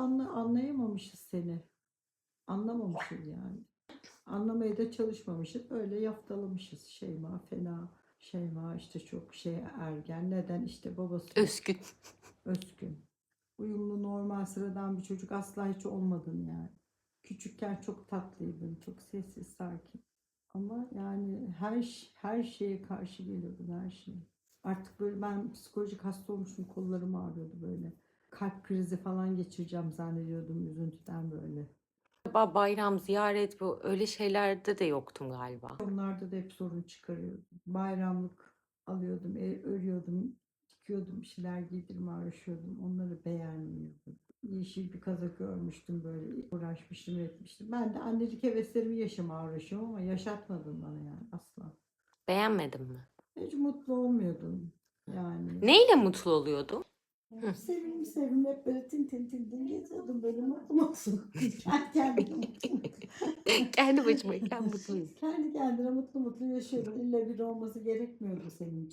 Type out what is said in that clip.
anla, anlayamamışız seni. Anlamamışız yani. Anlamaya da çalışmamışız. Öyle yaftalamışız. Şeyma fena. Şeyma işte çok şey ergen. Neden? işte babası Özgün. Özgün. Uyumlu, normal, sıradan bir çocuk asla hiç olmadın yani. Küçükken çok tatlıydın, çok sessiz, sakin. Ama yani her her şeye karşı geliyordun, her şeye. Artık böyle ben psikolojik hasta olmuşum, kollarım ağrıyordu böyle. Kalp krizi falan geçireceğim zannediyordum üzüntüden böyle. Galiba bayram, ziyaret bu öyle şeylerde de yoktum galiba. Onlarda da hep sorun çıkarıyordum. Bayramlık alıyordum, e, örüyordum, dikiyordum, bir şeyler giydirme uğraşıyordum. Onları beğenmiyordum. Yeşil bir kazak örmüştüm böyle uğraşmıştım etmiştim. Ben de annelik heveslerimi yaşamaya uğraşıyorum ama yaşatmadın bana yani asla. Beğenmedin mi? Hiç mutlu olmuyordum yani. Neyle mutlu oluyordun? Yani Sevimli sevimli hep böyle tin tin tin tin geziyordum böyle mutlu mutlu. Kendi kendine mutlu. Kendi başımayken mutluyum. Kendi kendine mutlu mutlu yaşıyordum. İlla biri olması gerekmiyordu senin için.